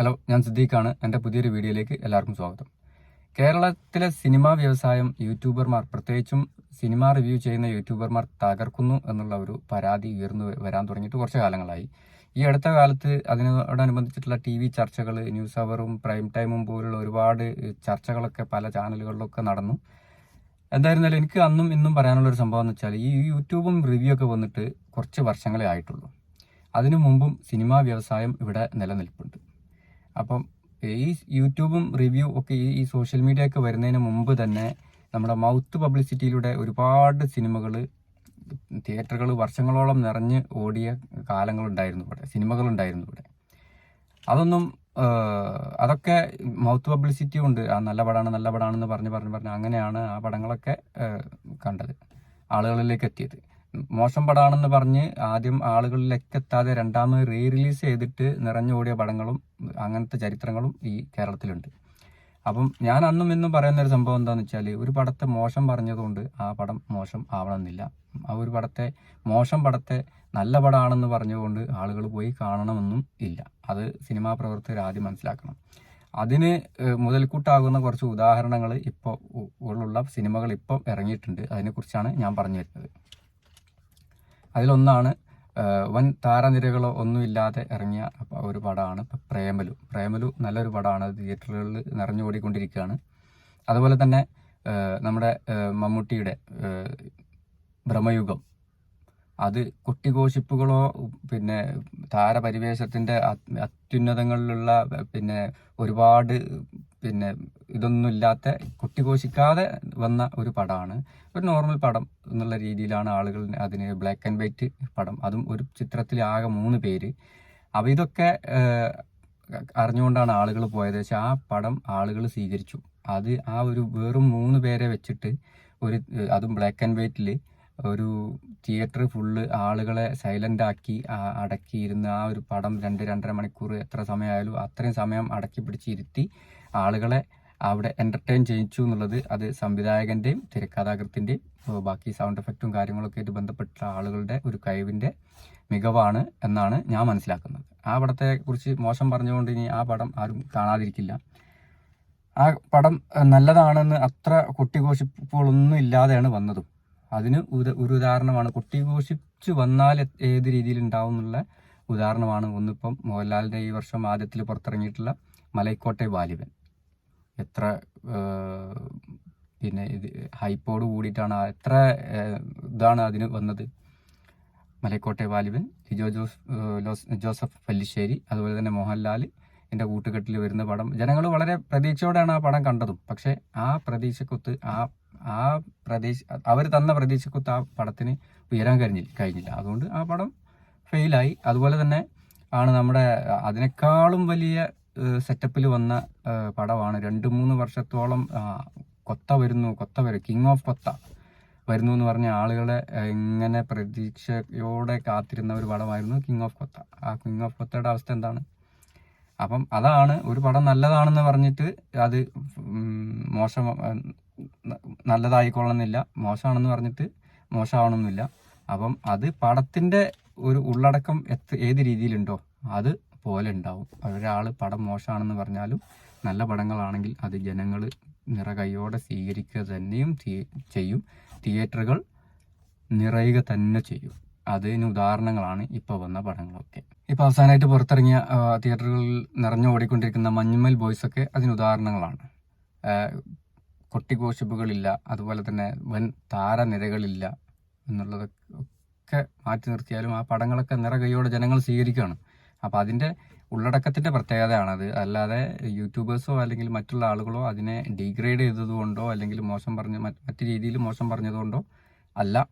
Hello ഞാൻ സിദ്ദീഖാണ്. എന്റെ പുതിയൊരു വീഡിയോയിലേക്ക് എല്ലാവർക്കും സ്വാഗതം. കേരളത്തിലെ സിനിമാ വ്യവസായം യൂട്യൂബർമാർ പ്രത്യേകിച്ചും സിനിമ റിവ്യൂ ചെയ്യുന്ന യൂട്യൂബർമാർ തകർക്കുന്നു എന്നുള്ള ഒരു പരാതി ഉയർന്നു വരാൻ തുടങ്ങിയിട്ട് കുറച്ച് കാലങ്ങളായി. ഈ അടുത്ത കാലത്ത് അതിനോടനുബന്ധിച്ചിട്ടുള്ള ടി വി ചർച്ചകൾ ന്യൂസ് അവറും പ്രൈം ടൈമും പോലുള്ള ഒരുപാട് ചർച്ചകളൊക്കെ പല ചാനലുകളിലൊക്കെ നടന്നു. എന്തായിരുന്നാലും എനിക്ക് അന്നും ഇന്നും പറയാനുള്ള ഒരു സംഭവം എന്ന് വെച്ചാൽ ഈ യൂട്യൂബും റിവ്യൂ ഒക്കെ വന്നിട്ട് കുറച്ച് വർഷങ്ങളെ ആയിട്ടുള്ളൂ. അതിനു മുമ്പും സിനിമാ വ്യവസായം ഇവിടെ നിലനിൽപ്പുണ്ട്. അപ്പം ഈ യൂട്യൂബും റിവ്യൂ ഒക്കെ ഈ സോഷ്യൽ മീഡിയ ഒക്കെ വരുന്നതിന് മുമ്പ് തന്നെ നമ്മുടെ മൗത്ത് പബ്ലിസിറ്റിയിലൂടെ ഒരുപാട് സിനിമകൾ തിയേറ്ററുകൾ വർഷങ്ങളോളം നിറഞ്ഞ് ഓടിയ കാലങ്ങളുണ്ടായിരുന്നു ഇവിടെ സിനിമകളുണ്ടായിരുന്നു ഇവിടെ. അതൊന്നും അതൊക്കെ മൗത്ത് പബ്ലിസിറ്റി ഉണ്ട്. ആ നല്ല പടമാണ് നല്ല പടമാണെന്ന് പറഞ്ഞ് പറഞ്ഞ് പറഞ്ഞ് അങ്ങനെയാണ് ആ പടങ്ങളൊക്കെ കണ്ടത് ആളുകളിലേക്ക് എത്തിയത്. മോശം പടമാണെന്ന് പറഞ്ഞ് ആദ്യം ആളുകളിലേക്ക് എത്താതെ രണ്ടാമത് റീ റിലീസ് ചെയ്തിട്ട് നിറഞ്ഞോടിയ പടങ്ങളും അങ്ങനത്തെ ചരിത്രങ്ങളും ഈ കേരളത്തിലുണ്ട്. അപ്പം ഞാൻ അന്നും ഇന്നും പറയുന്ന ഒരു സംഭവം എന്താണെന്ന് വെച്ചാൽ ഒരു പടത്തെ മോശം പറഞ്ഞതുകൊണ്ട് ആ പടം മോശം ആവണമെന്നില്ല. ആ ഒരു പടത്തെ മോശം പടത്തെ നല്ല പടമാണെന്ന് പറഞ്ഞുകൊണ്ട് ആളുകൾ പോയി കാണണമെന്നും ഇല്ല. അത് സിനിമാ പ്രവർത്തകർ ആദ്യം മനസ്സിലാക്കണം. അതിന് മുതൽക്കൂട്ടാകുന്ന കുറച്ച് ഉദാഹരണങ്ങൾ ഇപ്പോൾ ഉള്ള സിനിമകൾ ഇപ്പോൾ ഇറങ്ങിയിട്ടുണ്ട്. അതിനെക്കുറിച്ചാണ് ഞാൻ പറഞ്ഞു വരുന്നത്. അതിലൊന്നാണ് വൻ താരനിരകളോ ഒന്നുമില്ലാതെ ഇറങ്ങിയ ഒരു പടമാണ് പ്രേമലു. പ്രേമലു നല്ലൊരു പടമാണ്. തിയേറ്ററുകളിൽ നിറഞ്ഞുകൂടിക്കൊണ്ടിരിക്കുകയാണ് അതുപോലെ തന്നെ നമ്മുടെ മമ്മൂട്ടിയുടെ ഭ്രമയുഗം. അത് കുട്ടികോശിപ്പുകളോ പിന്നെ താരപരിവേഷത്തിന്റെ അത്യുന്നതങ്ങളിലുള്ള പിന്നെ ഒരുപാട് പിന്നെ ഇതൊന്നും ഇല്ലാത്ത കൊട്ടിഘോഷിക്കാതെ വന്ന ഒരു പടമാണ്. ഒരു നോർമൽ പടം എന്നുള്ള രീതിയിലാണ് ആളുകൾ അതിന് ബ്ലാക്ക് ആൻഡ് വൈറ്റ് പടം. അതും ഒരു ചിത്രത്തിൽ ആകെ മൂന്ന് പേര്. അപ്പോൾ ഇതൊക്കെ അറിഞ്ഞുകൊണ്ടാണ് ആളുകൾ പോയത്. പക്ഷെ ആ പടം ആളുകൾ സ്വീകരിച്ചു. അത് ആ ഒരു വെറും മൂന്ന് പേരെ വെച്ചിട്ട് ഒരു അതും ബ്ലാക്ക് ആൻഡ് വൈറ്റിൽ ഒരു തിയേറ്റർ ഫുള്ള് ആളുകളെ സൈലന്റ് ആക്കി അടക്കിയിരുന്ന് ആ ഒരു പടം രണ്ട് രണ്ടര മണിക്കൂർ എത്ര സമയമായാലും അത്രയും സമയം അടക്കി പിടിച്ചിരുത്തി ആളുകളെ അവിടെ എന്റർടൈൻ ചെയ്യിച്ചു എന്നുള്ളത് അത് സംവിധായകന്റെയും തിരക്കഥാകൃത്തിന്റെയും ബാക്കി സൗണ്ട് എഫക്റ്റും കാര്യങ്ങളൊക്കെ ആയിട്ട് ബന്ധപ്പെട്ട ആളുകളുടെ ഒരു കഴിവിന്റെ മികവാണ് എന്നാണ് ഞാൻ മനസ്സിലാക്കുന്നത്. ആ പടത്തെ കുറിച്ച് മോശം പറഞ്ഞുകൊണ്ട് ഇനി ആ പടം ആരും കാണാതിരിക്കില്ല. ആ പടം നല്ലതാണെന്ന് അത്ര കുട്ടികോശിപ്പുകളൊന്നും ഇല്ലാതെയാണ് വന്നതും. അതിന് ഒരു ഉദാഹരണമാണ്. കൊട്ടിഘോഷിച്ചു വന്നാൽ ഏത് രീതിയിൽ ഉണ്ടാവും എന്നുള്ള ഉദാഹരണമാണ്. ഒന്നിപ്പം മോഹൻലാലിന്റെ ഈ വർഷം ആദ്യത്തിൽ പുറത്തിറങ്ങിയിട്ടുള്ള മലൈക്കോട്ടെ വാലിബൻ. എത്ര പിന്നെ ഇത് ഹൈപ്പോട് കൂടിയിട്ടാണ് എത്ര ഇതാണ് അതിന് വന്നത്. മലക്കോട്ടെ വാലിബൻ ലിജോ ജോസ് ലോസ് ജോസഫ് പല്ലിശ്ശേരി അതുപോലെ തന്നെ മോഹൻലാൽ എന്റെ കൂട്ടുകെട്ടിൽ വരുന്ന പടം. ജനങ്ങൾ വളരെ പ്രതീക്ഷയോടെയാണ് ആ പടം കണ്ടതും. പക്ഷേ ആ പ്രതീക്ഷക്കൊത്ത് ആ ആ പ്രതീക്ഷ അവർ തന്ന പ്രതീക്ഷക്കൊത്ത് ആ പടത്തിന് ഉയരാൻ കഴിഞ്ഞില്ല കഴിഞ്ഞില്ല. അതുകൊണ്ട് ആ പടം ഫെയിലായി. അതുപോലെ തന്നെ ആണ് നമ്മുടെ അതിനേക്കാളും വലിയ സെറ്റപ്പിൽ വന്ന പടമാണ്. രണ്ട് മൂന്ന് വർഷത്തോളം കൊത്ത വരുന്നു കൊത്ത വരും. കിങ് ഓഫ് കൊത്ത വരുന്നു എന്ന് പറഞ്ഞ ആളുകളെ എങ്ങനെ പ്രതീക്ഷയോടെ കാത്തിരുന്ന ഒരു പടമായിരുന്നു കിങ് ഓഫ് കൊത്ത. ആ കിങ് ഓഫ് കൊത്തയുടെ അവസ്ഥ എന്താണ്? അപ്പം അതാണ് ഒരു പടം നല്ലതാണെന്ന് പറഞ്ഞിട്ട് അത് മോശം നല്ലതായിക്കൊള്ളണമെന്നില്ല. മോശമാണെന്ന് പറഞ്ഞിട്ട് മോശമാവണമെന്നില്ല. അപ്പം അത് പടത്തിന്റെ ഒരു ഉള്ളടക്കം എത്ത് ഏത് രീതിയിലുണ്ടോ അത് പോലെ ഉണ്ടാവും. ഒരാൾ പടം മോശമാണെന്ന് പറഞ്ഞാലും നല്ല പടങ്ങളാണെങ്കിൽ അത് ജനങ്ങൾ നിറകൈയോടെ സ്വീകരിക്കുക തന്നെയും ചെയ്യും. തിയേറ്ററുകൾ നിറയുക തന്നെ ചെയ്യും. അതിന് ഉദാഹരണങ്ങളാണ് ഇപ്പോൾ വന്ന പടങ്ങളൊക്കെ. ഇപ്പോൾ അവസാനമായിട്ട് പുറത്തിറങ്ങിയ തിയേറ്ററുകളിൽ നിറഞ്ഞു ഓടിക്കൊണ്ടിരിക്കുന്ന മഞ്ഞുമൽ ബോയ്സൊക്കെ അതിന് ഉദാഹരണങ്ങളാണ്. കൊട്ടിഘോഷിപ്പുകളില്ല അതുപോലെ തന്നെ വൻ താരനിരകളില്ല എന്നുള്ളത് ഒക്കെ മാറ്റി നിർത്തിയാലും ആ പടങ്ങളൊക്കെ നിറകൈയോടെ ജനങ്ങൾ സ്വീകരിക്കുകയാണ്. അപ്പോൾ അതിന്റെ ഉള്ളടക്കത്തിന്റെ പ്രത്യേകതയാണത്. അല്ലാതെ യൂട്യൂബേഴ്സോ അല്ലെങ്കിൽ മറ്റുള്ള ആളുകളോ അതിനെ ഡീഗ്രേഡ് ചെയ്തതുകൊണ്ടോ അല്ലെങ്കിൽ മോശം പറഞ്ഞ മറ്റു രീതിയിൽ മോശം പറഞ്ഞതുകൊണ്ടോ അല്ല.